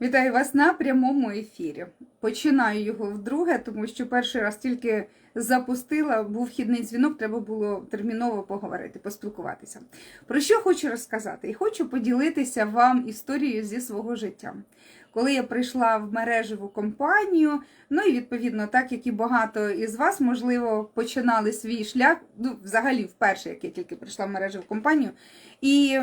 Вітаю вас на прямому ефірі. Починаю його вдруге, тому що перший раз тільки запустила, був вхідний дзвінок, треба було терміново поговорити, поспілкуватися. Про що хочу розказати? І хочу поділитися вам історією зі свого життя. Коли я прийшла в мережеву компанію, ну і відповідно, так як і багато із вас, можливо, починали свій шлях, ну, взагалі, вперше, як я тільки прийшла в мережеву компанію. І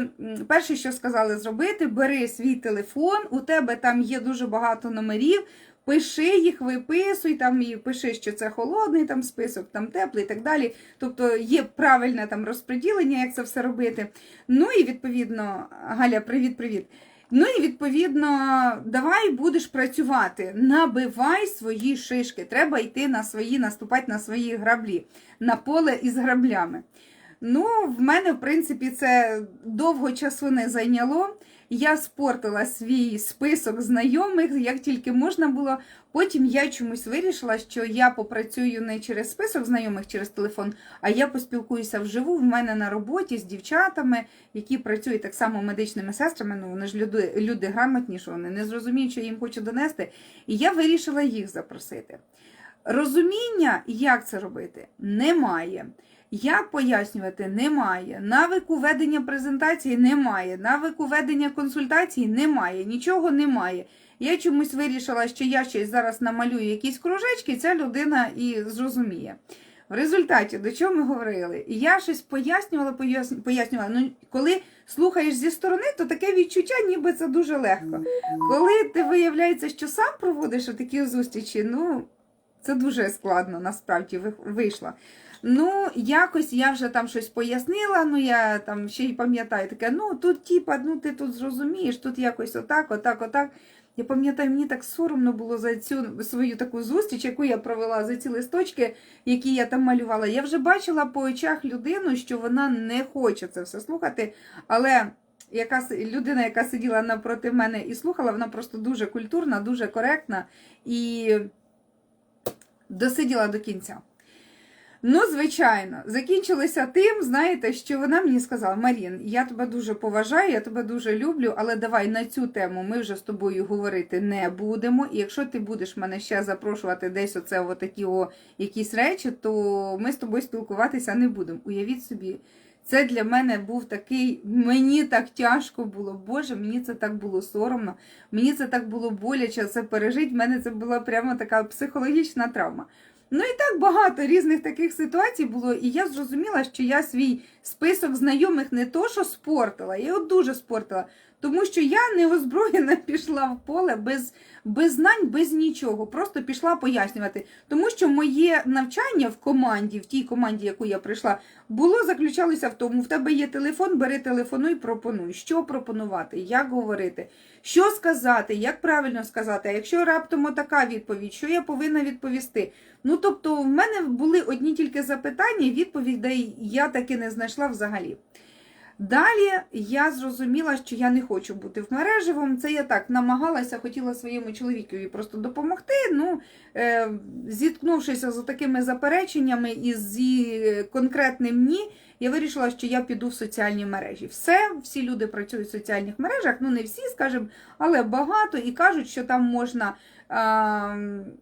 перше, що сказали зробити, бери свій телефон, у тебе там є дуже багато номерів. Пиши їх, виписуй там і пиши, що це холодний там список, там теплий і так далі. Тобто є правильне там розподілення, як це все робити. Ну і відповідно, Галя, привіт-привіт. Ну і відповідно, давай будеш працювати, набивай свої шишки. Треба йти на свої, наступати на свої граблі, на поле із граблями. Ну, в мене, в принципі, це довго часу не зайняло. Я спортила свій список знайомих, як тільки можна було. Потім я чомусь вирішила, що я попрацюю не через список знайомих, через телефон, а я поспілкуюся вживу в мене на роботі з дівчатами, які працюють так само медичними сестрами. Ну вони ж люди, люди грамотні, що вони не зрозуміють, що я їм хочу донести. І я вирішила їх запросити. Розуміння, як це робити, немає. Як пояснювати, немає. Навику ведення презентації немає. Навику ведення консультації немає. Нічого немає. Я чомусь вирішила, що я щось зараз намалюю якісь кружечки, ця людина і зрозуміє. В результаті, до чого ми говорили? Я щось пояснювала, пояснювала. Ну, коли слухаєш зі сторони, то таке відчуття, ніби це дуже легко. Коли ти виявляється, що сам проводиш такі зустрічі, ну це дуже складно насправді ви- вийшло. Ну, якось я вже там щось пояснила, ну я там ще й пам'ятаю таке, ну тут типа, ну ти тут зрозумієш, тут якось отак, отак, отак. Я пам'ятаю, мені так соромно було за цю свою таку зустріч, яку я провела за ці листочки, які я там малювала. Я вже бачила по очах людину, що вона не хоче це все слухати, але яка людина, яка сиділа напроти мене і слухала, вона просто дуже культурна, дуже коректна і досиділа до кінця. Ну, звичайно, закінчилося тим, знаєте, що вона мені сказала: Марін, я тебе дуже поважаю, я тебе дуже люблю, але давай на цю тему ми вже з тобою говорити не будемо. І якщо ти будеш мене ще запрошувати десь оце отакі о якісь речі, то ми з тобою спілкуватися не будемо. Уявіть собі, це для мене був такий, мені так тяжко було. Боже, мені це так було соромно, мені це так було боляче це пережити. В мене це була прямо така психологічна травма. Ну і так багато різних таких ситуацій було, і я зрозуміла, що я свій список знайомих не то, що спортила, я його дуже спортила, тому що я неозброєна пішла в поле без, без знань, без нічого. Просто пішла пояснювати. Тому що моє навчання в команді, в тій команді, яку я прийшла, було заключалося в тому: в тебе є телефон, бери телефонуй, пропонуй. Що пропонувати, як говорити, що сказати, як правильно сказати. А якщо раптом така відповідь, що я повинна відповісти? Ну, тобто, в мене були одні тільки запитання, відповідей я таки не знайшла взагалі. Далі я зрозуміла, що я не хочу бути в мережевому. Це я так намагалася, хотіла своєму чоловікові просто допомогти. Ну, е, зіткнувшися з такими запереченнями і зі конкретним ні, я вирішила, що я піду в соціальні мережі. Все, всі люди працюють в соціальних мережах, ну не всі, скажімо, але багато і кажуть, що там можна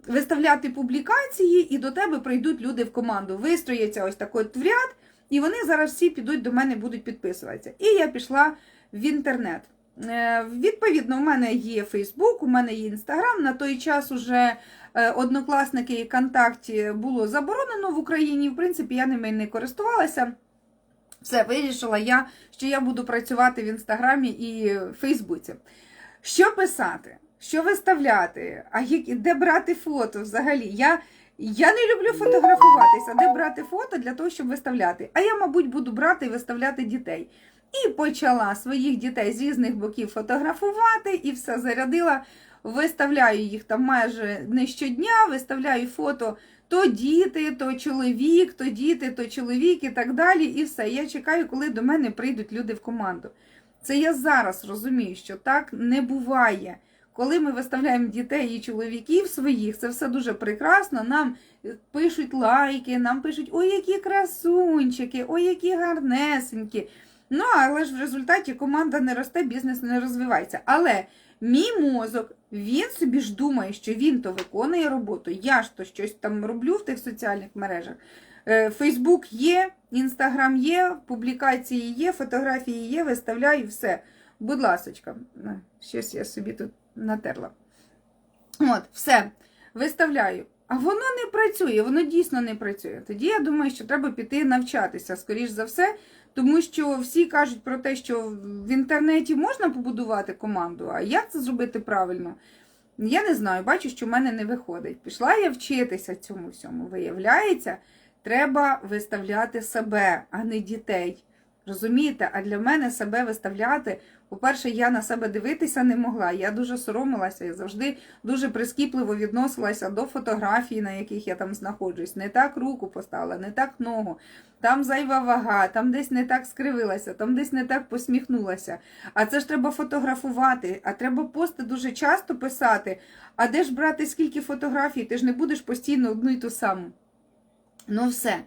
виставляти публікації, і до тебе прийдуть люди в команду. Вистрояться ось так от ряд, і вони зараз всі підуть до мене, будуть підписуватися. І я пішла в інтернет. Е, Відповідно, у мене є Фейсбук, у мене є Інстаграм. На той час уже е, однокласники і контакті було заборонено в Україні. В принципі, я ними не користувалася. Все, вирішила я, що я буду працювати в інстаграмі і Фейсбуці. Що писати? Що виставляти? А де брати фото взагалі? Я, я не люблю фотографуватися, де брати фото для того, щоб виставляти. А я, мабуть, буду брати і виставляти дітей. І почала своїх дітей з різних боків фотографувати і все зарядила. Виставляю їх там майже не щодня, виставляю фото то діти, то чоловік, то діти, то чоловік і так далі. І все. Я чекаю, коли до мене прийдуть люди в команду. Це я зараз розумію, що так не буває. Коли ми виставляємо дітей і чоловіків своїх, це все дуже прекрасно. Нам пишуть лайки, нам пишуть ой, які красунчики, ой, які гарнесенькі. Ну, але ж в результаті команда не росте, бізнес не розвивається. Але Мій мозок, він собі ж думає, що він то виконує роботу. Я ж то щось там роблю в тих соціальних мережах. Е, Фейсбук є, Інстаграм є, публікації є, фотографії є, виставляю все. Будь ласочка, щось я собі тут натерла. От, все, виставляю. А воно не працює, воно дійсно не працює. Тоді я думаю, що треба піти навчатися, скоріш за все, тому що всі кажуть про те, що в інтернеті можна побудувати команду, а як це зробити правильно? Я не знаю, бачу, що в мене не виходить. Пішла я вчитися цьому всьому. Виявляється, треба виставляти себе, а не дітей. Розумієте? А для мене себе виставляти, по-перше, я на себе дивитися не могла. Я дуже соромилася і завжди дуже прискіпливо відносилася до фотографій, на яких я там знаходжусь. Не так руку поставила, не так ногу, там зайва вага, там десь не так скривилася, там десь не так посміхнулася. А це ж треба фотографувати, а треба пости дуже часто писати. А де ж брати скільки фотографій? Ти ж не будеш постійно одну й ту саму. Ну, все.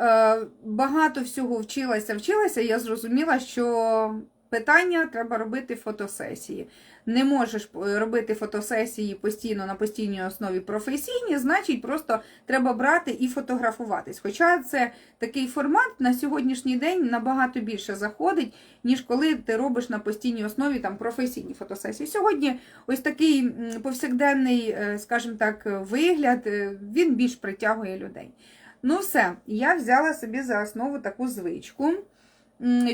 Е, Багато всього вчилася, вчилася, я зрозуміла, що питання треба робити фотосесії. Не можеш е, робити фотосесії постійно на постійній основі професійні, значить, просто треба брати і фотографуватись. Хоча це такий формат на сьогоднішній день набагато більше заходить, ніж коли ти робиш на постійній основі там професійні фотосесії. Сьогодні ось такий повсякденний, е, скажімо так, вигляд, е, він більш притягує людей. Ну, все, я взяла собі за основу таку звичку.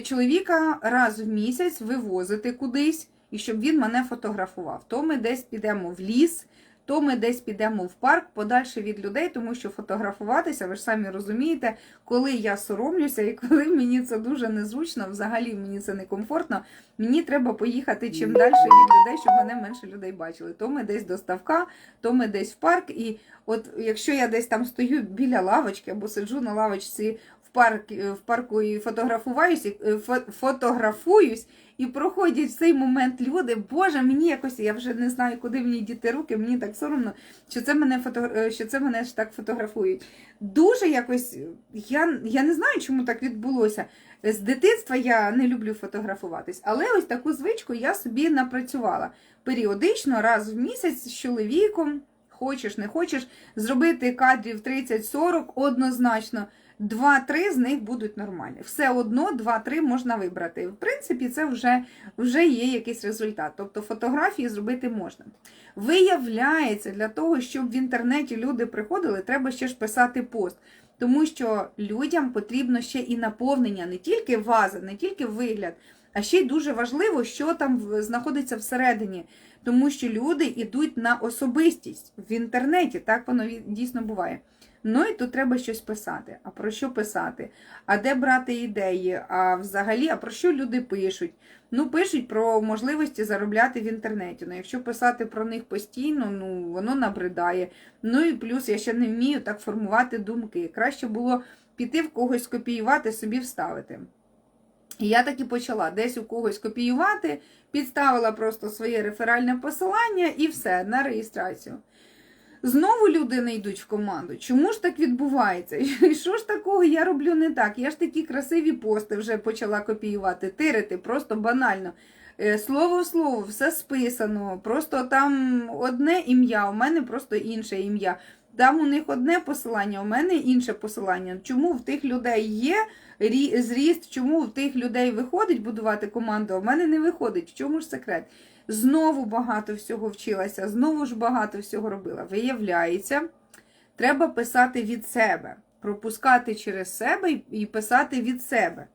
Чоловіка раз в місяць вивозити кудись, і щоб він мене фотографував. То ми десь підемо в ліс, то ми десь підемо в парк подальше від людей, тому що фотографуватися, ви ж самі розумієте, коли я соромлюся і коли мені це дуже незручно, взагалі мені це некомфортно, мені треба поїхати чим далі від людей, щоб мене менше людей бачили. То ми десь до ставка, то ми десь в парк. І от якщо я десь там стою біля лавочки або сиджу на лавочці парк, в парку і фотографуюсь, е, фотографуюсь, і проходять в цей момент люди. Боже, мені якось я вже не знаю, куди мені діти руки. Мені так соромно, що це мене фото, е, що це мене ж так фотографують. Дуже якось я, я не знаю, чому так відбулося. З дитинства я не люблю фотографуватись, але ось таку звичку я собі напрацювала періодично, раз в місяць з чоловіком. Хочеш, не хочеш, зробити кадрів 30-40 однозначно. Два-три з них будуть нормальні. Все одно два-три можна вибрати. В принципі, це вже, вже є якийсь результат. Тобто фотографії зробити можна. Виявляється, для того, щоб в інтернеті люди приходили, треба ще ж писати пост. Тому що людям потрібно ще і наповнення, не тільки ваза, не тільки вигляд, а ще й дуже важливо, що там знаходиться всередині. Тому що люди йдуть на особистість в інтернеті, так воно дійсно буває. Ну і тут треба щось писати. А про що писати? А де брати ідеї? А взагалі, а про що люди пишуть? Ну, пишуть про можливості заробляти в інтернеті. Ну, якщо писати про них постійно, ну воно набридає. Ну і плюс я ще не вмію так формувати думки. Краще було піти в когось копіювати, собі вставити. І я так і почала десь у когось копіювати, підставила просто своє реферальне посилання і все на реєстрацію. Знову люди не йдуть в команду. Чому ж так відбувається? І що ж такого я роблю не так? Я ж такі красиві пости вже почала копіювати, тирити, просто банально. Е, Слово в слово, все списано. Просто там одне ім'я, у мене просто інше ім'я. Там у них одне посилання, у мене інше посилання. Чому в тих людей є зріст, чому в тих людей виходить будувати команду, а в мене не виходить? В чому ж секрет? Знову багато всього вчилася, знову ж багато всього робила. Виявляється, треба писати від себе, пропускати через себе і- писати від себе.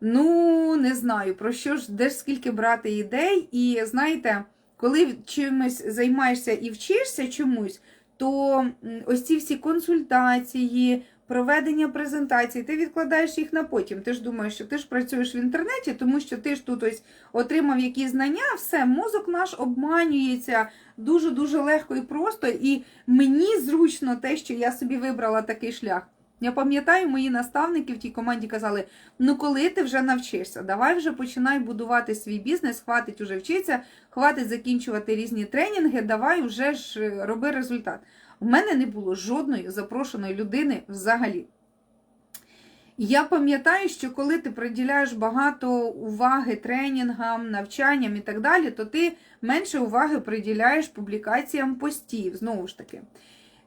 Ну, не знаю, про що ж, де ж скільки брати ідей. І знаєте, коли чимось займаєшся і вчишся чомусь, то ось ці всі консультації, проведення презентацій, ти відкладаєш їх на потім. Ти ж думаєш, що ти ж працюєш в інтернеті, тому що ти ж тут ось отримав якісь знання, все, мозок наш обманюється дуже-дуже легко і просто, і мені зручно те, що я собі вибрала такий шлях. Я пам'ятаю, мої наставники в тій команді казали: ну коли ти вже навчишся, давай вже починай будувати свій бізнес, хватить уже вчитися, хватить закінчувати різні тренінги, давай вже ж е, роби результат. У мене не було жодної запрошеної людини взагалі. Я пам'ятаю, що коли ти приділяєш багато уваги тренінгам, навчанням і так далі, то ти менше уваги приділяєш публікаціям постів. Знову ж таки.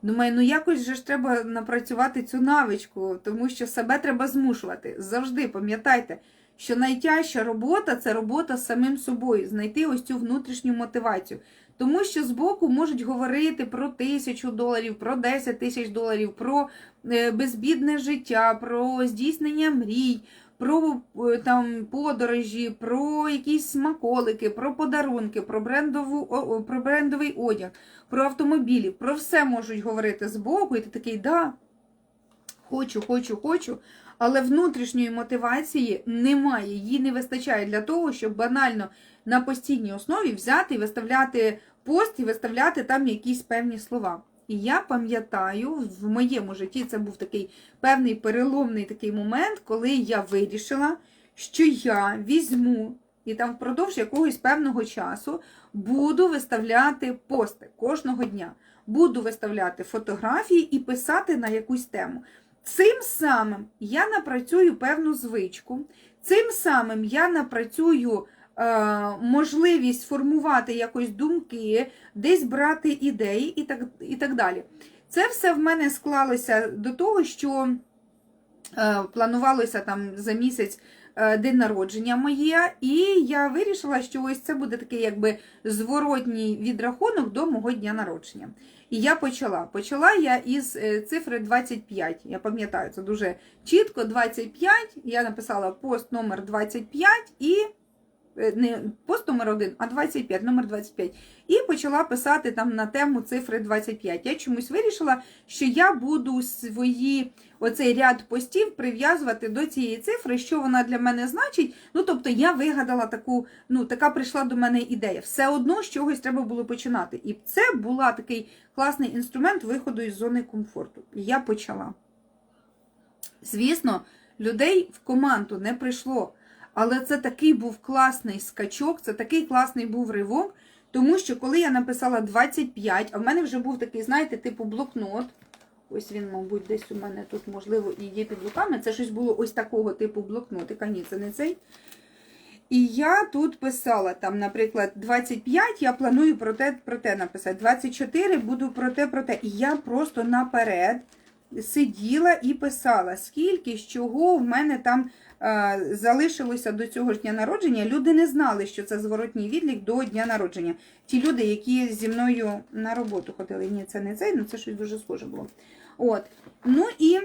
Думаю, ну якось же ж треба напрацювати цю навичку, тому що себе треба змушувати. Завжди пам'ятайте, що найтяжча робота це робота з самим собою, знайти ось цю внутрішню мотивацію. Тому що збоку можуть говорити про тисячу доларів, про 10 тисяч доларів, про е, безбідне життя, про здійснення мрій, про е, там подорожі, про якісь смаколики, про подарунки, про брендову про брендовий одяг, про автомобілі. Про все можуть говорити збоку, і ти такий, да, хочу, хочу, хочу. Але внутрішньої мотивації немає, її не вистачає для того, щоб банально на постійній основі взяти і виставляти пост і виставляти там якісь певні слова. І я пам'ятаю, в моєму житті це був такий певний переломний такий момент, коли я вирішила, що я візьму і там впродовж якогось певного часу буду виставляти пости кожного дня. Буду виставляти фотографії і писати на якусь тему. Цим самим я напрацюю певну звичку, цим самим я напрацюю можливість формувати якось думки, десь брати ідеї і так, і так далі. Це все в мене склалося до того, що е, планувалося там за місяць е, день народження моє, і я вирішила, що ось це буде такий якби зворотній відрахунок до мого дня народження. І я почала. Почала я із е, цифри 25. Я пам'ятаю, це дуже чітко. 25. Я написала пост номер 25 і е, не пост номер 1, а 25, номер 25. І почала писати там на тему цифри 25. Я чомусь вирішила, що я буду свої оцей ряд постів прив'язувати до цієї цифри, що вона для мене значить. Ну, тобто я вигадала таку, ну, така прийшла до мене ідея. Все одно з чогось треба було починати. І це була такий класний інструмент виходу із зони комфорту. І я почала. Звісно, людей в команду не прийшло. Але це такий був класний скачок, це такий класний був ривок, тому що коли я написала 25, а в мене вже був такий, знаєте, типу блокнот. Ось він, мабуть, десь у мене тут, можливо, і є під руками. Це щось було ось такого типу блокнотика. Ні, це не цей. І я тут писала, там, наприклад, 25, я планую про те, про те написати. 24 буду про те, про те. І я просто наперед сиділа і писала, скільки з чого в мене там е, залишилося до цього ж дня народження. Люди не знали, що це зворотній відлік до дня народження. Ті люди, які зі мною на роботу ходили. Ні, це не цей, ну це щось дуже схоже було. От. Ну і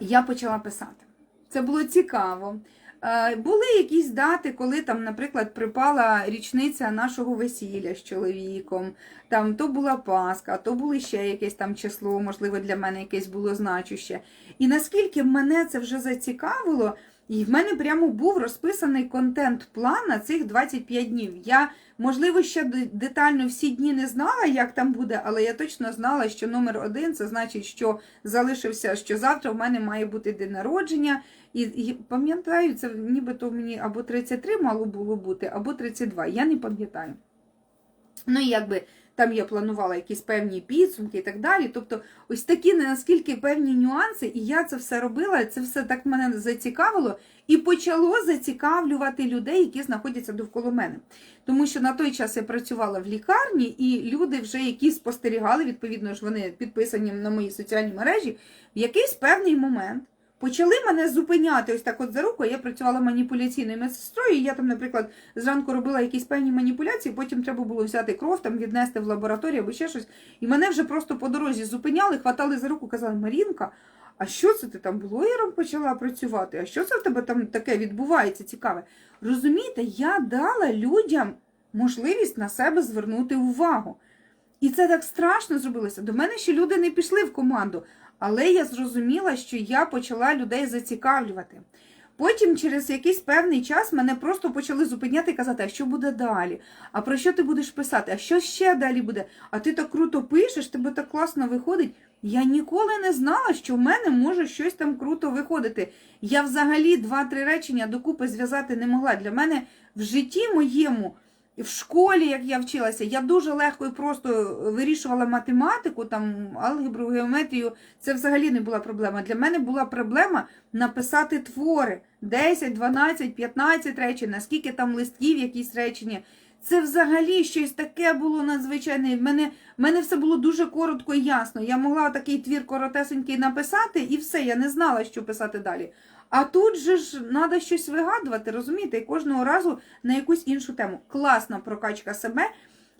я почала писати. Це було цікаво. Е, Були якісь дати, коли там, наприклад, припала річниця нашого весілля з чоловіком. Там то була Пасха, то було ще якесь там число, можливо, для мене якесь було значуще. І наскільки мене це вже зацікавило, і в мене прямо був розписаний контент-план на цих 25 днів. Я, можливо, ще детально всі дні не знала, як там буде, але я точно знала, що номер один це значить, що залишився, що завтра в мене має бути день народження. І, і пам'ятаю, це нібито мені або 33 мало було бути, або 32. Я не пам'ятаю. Ну, якби там я планувала якісь певні підсумки і так далі. Тобто, ось такі наскільки певні нюанси, і я це все робила, це все так мене зацікавило і почало зацікавлювати людей, які знаходяться довкола мене. Тому що на той час я працювала в лікарні, і люди, вже які спостерігали, відповідно ж, вони підписані на мої соціальні мережі, в якийсь певний момент. Почали мене зупиняти ось так от за руку. Я працювала маніпуляційною медсестрою. і Я там, наприклад, зранку робила якісь певні маніпуляції, потім треба було взяти кров, там віднести в лабораторію або ще щось. І мене вже просто по дорозі зупиняли, хватали за руку, казали, Марінка, а що це ти там блогером почала працювати? А що це в тебе там таке відбувається цікаве? Розумієте, я дала людям можливість на себе звернути увагу. І це так страшно зробилося. До мене ще люди не пішли в команду, але я зрозуміла, що я почала людей зацікавлювати. Потім, через якийсь певний час, мене просто почали зупиняти і казати, а що буде далі? А про що ти будеш писати? А що ще далі буде? А ти так круто пишеш, тебе так класно виходить. Я ніколи не знала, що в мене може щось там круто виходити. Я взагалі два-три речення докупи зв'язати не могла. Для мене в житті моєму в школі, як я вчилася, я дуже легко і просто вирішувала математику, там алгебру, геометрію. Це взагалі не була проблема. Для мене була проблема написати твори 10, 12, 15 речень, наскільки там листків, якісь речення. Це взагалі щось таке було надзвичайне. В мене, в мене все було дуже коротко і ясно. Я могла такий твір коротесенький написати, і все, я не знала, що писати далі. А тут же ж треба щось вигадувати, розумієте, і кожного разу на якусь іншу тему. Класна прокачка себе.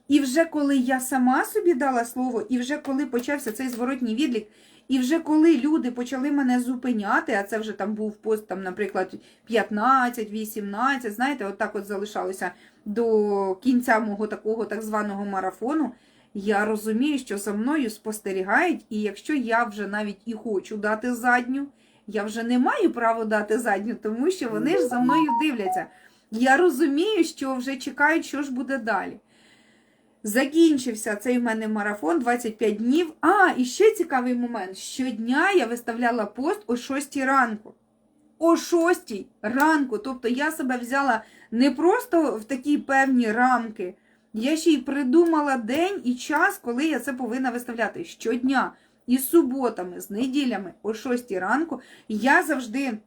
І вже коли я сама собі дала слово, і вже коли почався цей зворотній відлік, і вже коли люди почали мене зупиняти, а це вже там був пост, там, наприклад, 15, 18, знаєте, от так от залишалося до кінця мого такого так званого марафону. Я розумію, що за мною спостерігають, і якщо я вже навіть і хочу дати задню, я вже не маю права дати задню, тому що вони ж за мною дивляться. Я розумію, що вже чекають, що ж буде далі. Закінчився цей в мене марафон 25 днів. А, і ще цікавий момент. Щодня я виставляла пост о 6 ранку. О 6 ранку. Тобто я себе взяла не просто в такі певні рамки, я ще й придумала день і час, коли я це повинна виставляти. Щодня. І з суботами, з неділями, о 6 ранку, я завжди,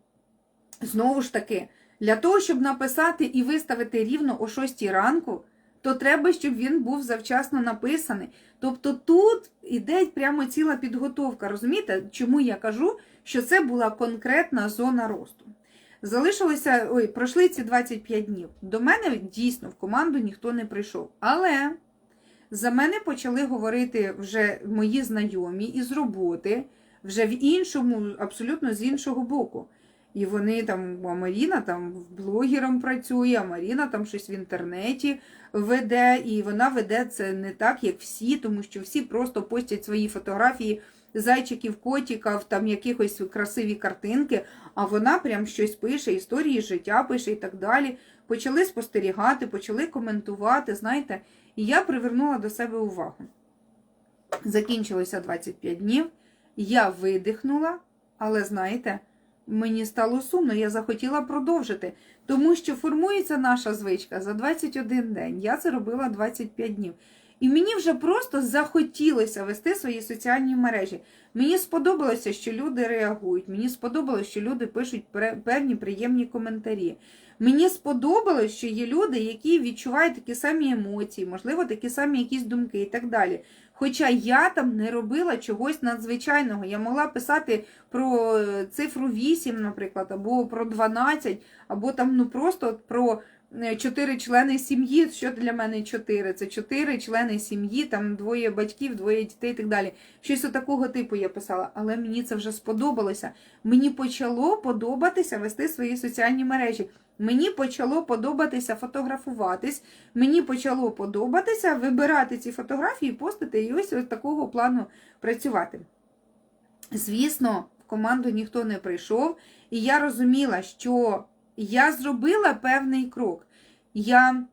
знову ж таки, для того, щоб написати і виставити рівно о 6 ранку, то треба, щоб він був завчасно написаний. Тобто тут іде прямо ціла підготовка. Розумієте, чому я кажу, що це була конкретна зона росту. Залишилося, ой, пройшли ці 25 днів. До мене дійсно в команду ніхто не прийшов. Але за мене почали говорити вже мої знайомі із роботи, вже в іншому, абсолютно з іншого боку. І вони там, а Маріна там блогером працює, а Маріна там щось в інтернеті веде, і вона веде це не так, як всі, тому що всі просто постять свої фотографії зайчиків, котиків, там якихось красиві картинки, а вона прям щось пише, історії життя пише і так далі. Почали спостерігати, почали коментувати, знаєте, і я привернула до себе увагу. Закінчилося 25 днів, я видихнула, але знаєте, мені стало сумно, я захотіла продовжити, тому що формується наша звичка за 21 день. Я це робила 25 днів. І мені вже просто захотілося вести свої соціальні мережі. Мені сподобалося, що люди реагують. Мені сподобалося, що люди пишуть певні приємні коментарі. Мені сподобалось, що є люди, які відчувають такі самі емоції, можливо, такі самі якісь думки і так далі. Хоча я там не робила чогось надзвичайного. Я могла писати про цифру 8, наприклад, або про 12, або там ну просто про чотири члени сім'ї. Що для мене чотири? Це чотири члени сім'ї, там двоє батьків, двоє дітей і так далі. Щось такого типу я писала, але мені це вже сподобалося. Мені почало подобатися вести свої соціальні мережі. Мені почало подобатися фотографуватись, мені почало подобатися вибирати ці фотографії, постити і ось, ось такого плану працювати. Звісно, в команду ніхто не прийшов, і я розуміла, що я зробила певний крок. Я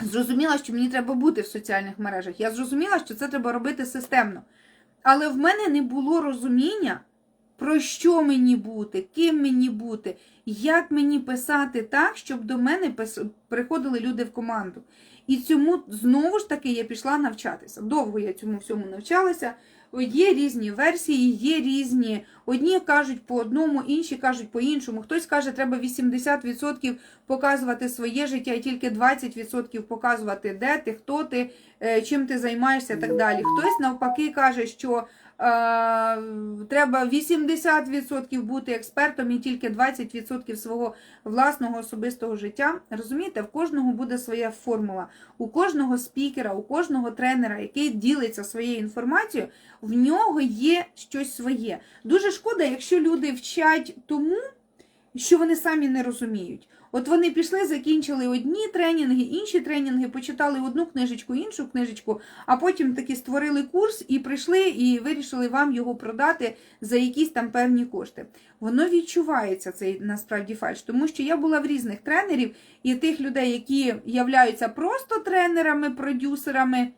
зрозуміла, що мені треба бути в соціальних мережах. Я зрозуміла, що це треба робити системно. Але в мене не було розуміння, про що мені бути, ким мені бути, як мені писати так, щоб до мене приходили люди в команду. І цьому знову ж таки я пішла навчатися. Довго я цьому всьому навчалася. Є різні версії, є різні. Одні кажуть по одному, інші кажуть по іншому. Хтось каже, треба 80% показувати своє життя і тільки 20% показувати, де ти, хто ти, е, чим ти займаєшся і так далі. Хтось навпаки каже, що треба 80% бути експертом і тільки 20% свого власного особистого життя. Розумієте, в кожного буде своя формула. У кожного спікера, у кожного тренера, який ділиться своєю інформацією, в нього є щось своє. Дуже шкода, якщо люди вчать тому, що вони самі не розуміють. От вони пішли, закінчили одні тренінги, інші тренінги, почитали одну книжечку, іншу книжечку, а потім таки створили курс і прийшли і вирішили вам його продати за якісь там певні кошти. Воно відчувається цей насправді фальш, тому що я була в різних тренерів і тих людей, які являються просто тренерами, продюсерами.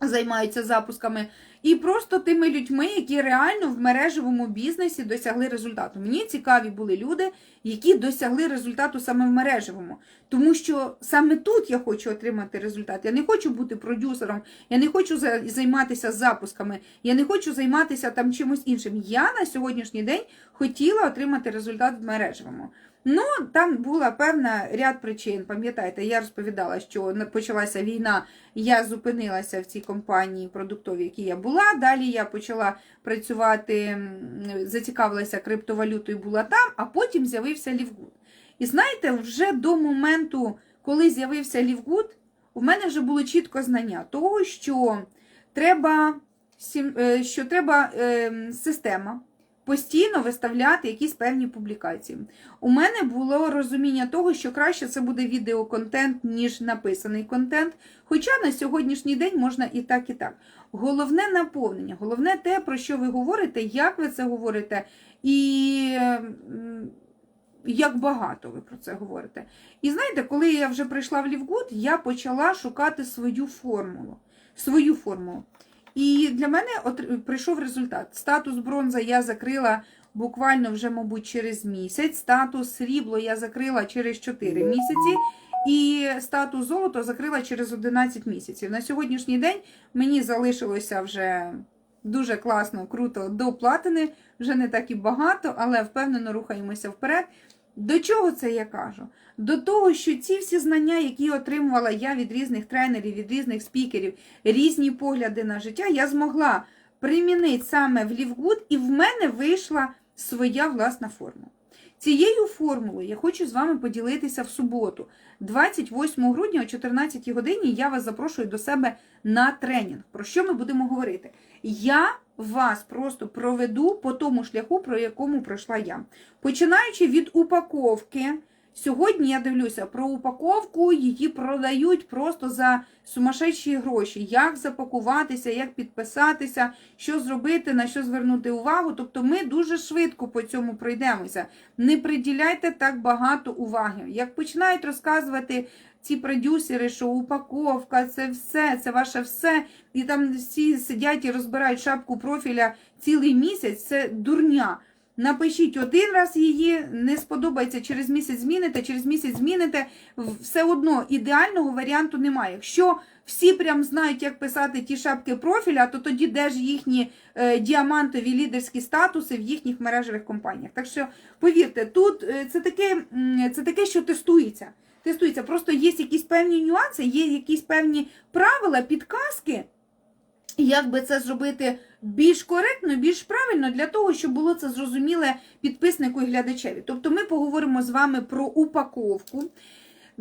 Займаються запусками, і просто тими людьми, які реально в мережевому бізнесі досягли результату. Мені цікаві були люди, які досягли результату саме в мережевому. Тому що саме тут я хочу отримати результат. Я не хочу бути продюсером, я не хочу займатися запусками, я не хочу займатися там чимось іншим. Я на сьогоднішній день хотіла отримати результат в мережевому. Ну, там була певна ряд причин. Пам'ятаєте, я розповідала, що почалася війна, я зупинилася в цій компанії продуктовій, якій я була. Далі я почала працювати, зацікавилася криптовалютою, була там, а потім з'явився Лівгуд. І знаєте, вже до моменту, коли з'явився Лівгуд, у мене вже було чітко знання того, що треба, е, що треба е, система постійно виставляти якісь певні публікації. У мене було розуміння того, що краще це буде відеоконтент, ніж написаний контент. Хоча на сьогоднішній день можна і так, і так. Головне наповнення, головне те, про що ви говорите, як ви це говорите, і як багато ви про це говорите. І знаєте, коли я вже прийшла в Лівгуд, я почала шукати свою формулу. Свою формулу. І для мене от прийшов результат. Статус бронза я закрила буквально вже, мабуть, через місяць. Статус срібло я закрила через 4 місяці. І статус золото закрила через 11 місяців. На сьогоднішній день мені залишилося вже дуже класно, круто до платини, вже не так і багато, але впевнено рухаємося вперед. До чого це я кажу? До того, що ці всі знання, які отримувала я від різних тренерів, від різних спікерів, різні погляди на життя, я змогла примінити саме в Лівгуд, і в мене вийшла своя власна формула. Цією формулою я хочу з вами поділитися в суботу, 28 грудня о 14 годині. Я вас запрошую до себе на тренінг. Про що ми будемо говорити? Я вас просто проведу по тому шляху, про якому пройшла я. Починаючи від упаковки. Сьогодні я дивлюся про упаковку, її продають просто за сумасшедші гроші. Як запакуватися, як підписатися, що зробити, на що звернути увагу. Тобто ми дуже швидко по цьому пройдемося. Не приділяйте так багато уваги. Як починають розказувати ці продюсери, що упаковка, це все, це ваше все, і там всі сидять і розбирають шапку профіля цілий місяць, це дурня. Напишіть один раз її, не сподобається, через місяць зміните, через місяць зміните. Все одно ідеального варіанту немає. Якщо всі прям знають, як писати ті шапки профіля, то тоді де ж їхні е, діамантові лідерські статуси в їхніх мережевих компаніях. Так що повірте, тут е, це таке, це таке, що тестується. Тестується. Просто є якісь певні нюанси, є якісь певні правила, підказки. Як би це зробити більш коректно, більш правильно для того, щоб було це зрозуміле підписнику і глядачеві. Тобто ми поговоримо з вами про упаковку.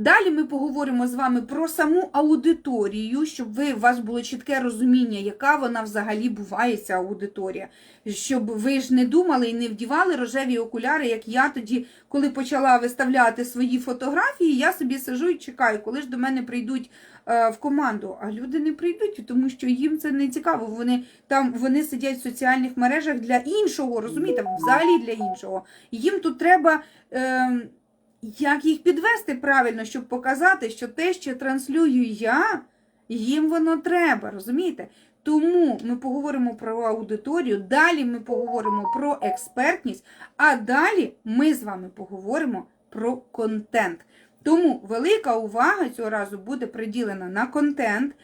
Далі ми поговоримо з вами про саму аудиторію, щоб ви, у вас було чітке розуміння, яка вона взагалі буває, ця аудиторія. Щоб ви ж не думали і не вдівали рожеві окуляри, як я тоді, коли почала виставляти свої фотографії, я собі сижу і чекаю, коли ж до мене прийдуть е, в команду. А люди не прийдуть, тому що їм це не цікаво. Вони там вони сидять в соціальних мережах для іншого, розумієте, взагалі для іншого. Їм тут треба. Е, як їх підвести правильно, щоб показати, що те, що транслюю я, їм воно треба, розумієте? Тому ми поговоримо про аудиторію, далі ми поговоримо про експертність, а далі ми з вами поговоримо про контент. Тому велика увага цього разу буде приділена на контент.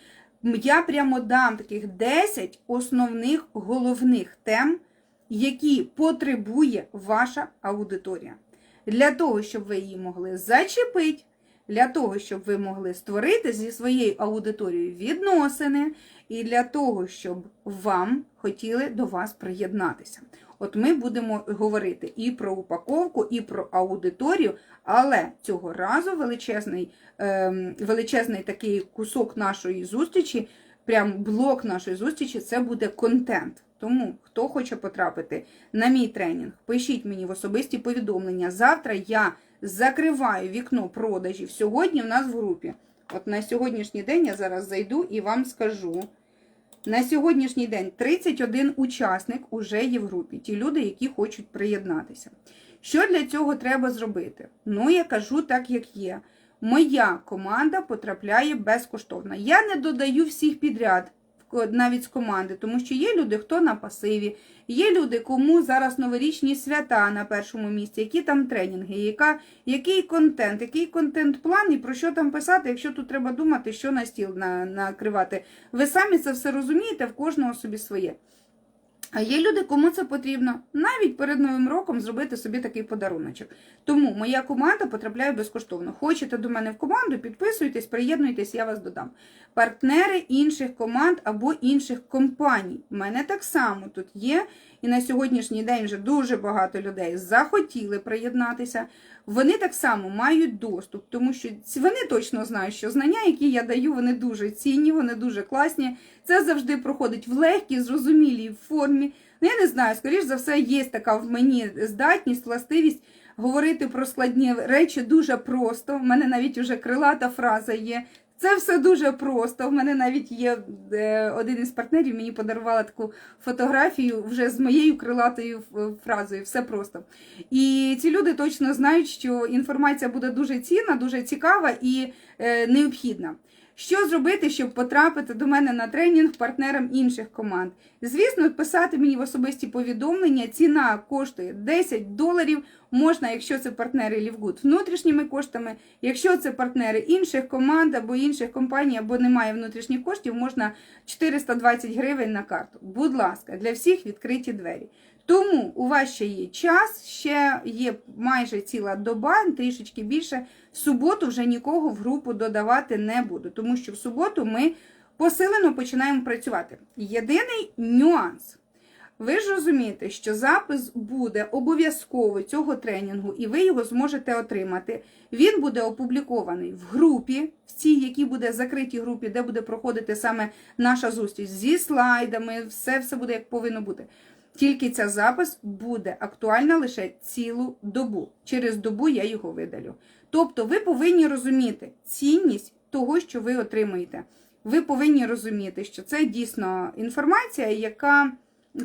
Я прямо дам таких 10 основних головних тем, які потребує ваша аудиторія для того, щоб ви її могли зачепити, для того, щоб ви могли створити зі своєю аудиторією відносини, і для того, щоб вам хотіли до вас приєднатися. От ми будемо говорити і про упаковку, і про аудиторію, але цього разу величезний, ем, величезний такий кусок нашої зустрічі, прям блок нашої зустрічі, це буде контент. Тому, хто хоче потрапити на мій тренінг, пишіть мені в особисті повідомлення. Завтра я закриваю вікно продажів. Сьогодні в нас в групі. От на сьогоднішній день я зараз зайду і вам скажу. На сьогоднішній день 31 учасник уже є в групі. Ті люди, які хочуть приєднатися. Що для цього треба зробити? Ну, я кажу так, як є. Моя команда потрапляє безкоштовно. Я не додаю всіх підряд навіть з команди, тому що є люди, хто на пасиві, є люди, кому зараз новорічні свята на першому місці, які там тренінги, яка, який контент, який контент-план і про що там писати, якщо тут треба думати, що на стіл накривати. Ви самі це все розумієте, в кожного собі своє. А є люди, кому це потрібно навіть перед Новим роком зробити собі такий подаруночок. Тому моя команда потрапляє безкоштовно. Хочете до мене в команду, підписуйтесь, приєднуйтесь, я вас додам. Партнери інших команд або інших компаній. У мене так само тут є. І на сьогоднішній день вже дуже багато людей захотіли приєднатися. Вони так само мають доступ, тому що вони точно знають, що знання, які я даю, вони дуже цінні, вони дуже класні. Це завжди проходить в легкій, зрозумілій формі. Ну, я не знаю, скоріш за все, є така в мені здатність, властивість говорити про складні речі дуже просто. У мене навіть уже крилата фраза є. Це все дуже просто. У мене навіть є е, один із партнерів мені подарувала таку фотографію вже з моєю крилатою е, фразою. Все просто. І ці люди точно знають, що інформація буде дуже цінна, дуже цікава і е, необхідна. Що зробити, щоб потрапити до мене на тренінг партнерам інших команд? Звісно, писати мені в особисті повідомлення. Ціна коштує 10 доларів. Можна, якщо це партнери Лівгуд, внутрішніми коштами. Якщо це партнери інших команд або інших компаній, або немає внутрішніх коштів, можна 420 гривень на карту. Будь ласка, для всіх відкриті двері. Тому у вас ще є час, ще є майже ціла доба, трішечки більше. В суботу вже нікого в групу додавати не буду, тому що в суботу ми посилено починаємо працювати. Єдиний нюанс. Ви ж розумієте, що запис буде обов'язково цього тренінгу, і ви його зможете отримати. Він буде опублікований в групі, в цій, якій буде закритій групі, де буде проходити саме наша зустріч зі слайдами, все, все буде як повинно бути. Тільки ця запис буде актуальна лише цілу добу. Через добу я його видалю. Тобто ви повинні розуміти цінність того, що ви отримуєте. Ви повинні розуміти, що це дійсно інформація, яка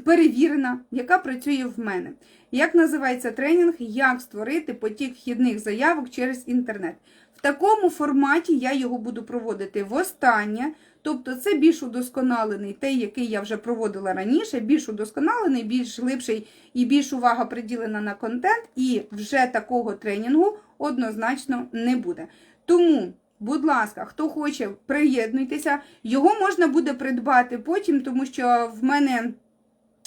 перевірена, яка працює в мене. Як називається тренінг, як створити потік вхідних заявок через інтернет. В такому форматі я його буду проводити востаннє. Тобто це більш удосконалений, той, який я вже проводила раніше, більш удосконалений, більш глибший і більш увага приділена на контент, і вже такого тренінгу однозначно не буде. Тому, будь ласка, хто хоче, приєднуйтеся. Його можна буде придбати потім, тому що в мене.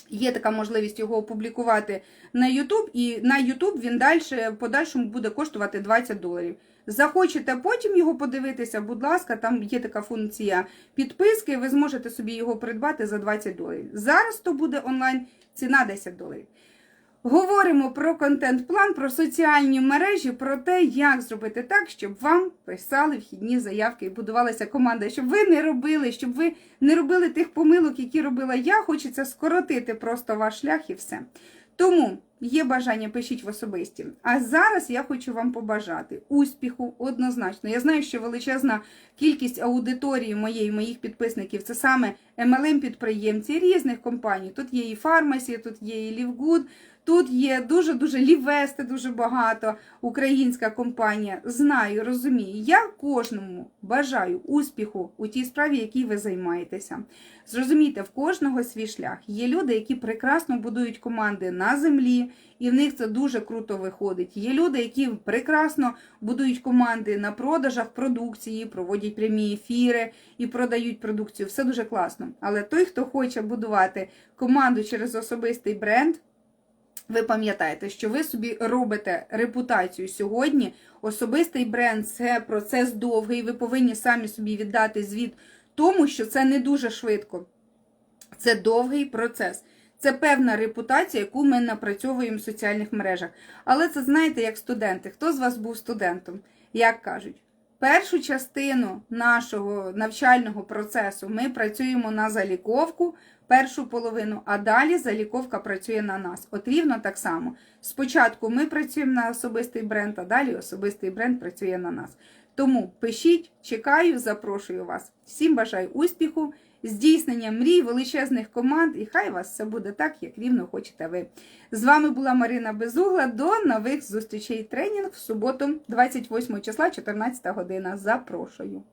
Є така можливість його опублікувати на YouTube, і на YouTube він далі подальшому буде коштувати 20 доларів. Захочете потім його подивитися, будь ласка, там є така функція підписки, ви зможете собі його придбати за 20 доларів. Зараз то буде онлайн ціна 10 доларів. Говоримо про контент-план, про соціальні мережі, про те, як зробити так, щоб вам писали вхідні заявки і будувалася команда, щоб ви не робили, щоб ви не робили тих помилок, які робила я. Хочеться скоротити просто ваш шлях і все. Тому є бажання, пишіть в особисті. А зараз я хочу вам побажати успіху однозначно. Я знаю, що величезна кількість аудиторії моєї, моїх підписників це саме MLM-підприємці різних компаній. Тут є і Фармасі, тут є і Лівгуд. Тут є дуже-дуже лівести, дуже багато українська компанія. Знаю, розумію. Я кожному бажаю успіху у тій справі, якій ви займаєтеся. Зрозумійте, в кожного свій шлях. Є люди, які прекрасно будують команди на землі, і в них це дуже круто виходить. Є люди, які прекрасно будують команди на продажах продукції, проводять прямі ефіри і продають продукцію. Все дуже класно. Але той, хто хоче будувати команду через особистий бренд. Ви пам'ятаєте, що ви собі робите репутацію сьогодні. Особистий бренд це процес довгий. Ви повинні самі собі віддати звіт тому, що це не дуже швидко. Це довгий процес. Це певна репутація, яку ми напрацьовуємо в соціальних мережах. Але це знаєте, як студенти. Хто з вас був студентом? Як кажуть, першу частину нашого навчального процесу ми працюємо на заліковку, першу половину, а далі заліковка працює на нас. От рівно так само. Спочатку ми працюємо на особистий бренд, а далі особистий бренд працює на нас. Тому пишіть, чекаю, запрошую вас. Всім бажаю успіху, здійснення мрій, величезних команд, і хай вас все буде так, як рівно хочете ви. З вами була Марина Безугла. До нових зустрічей. Тренінг в суботу, 28 числа, 14 година. Запрошую.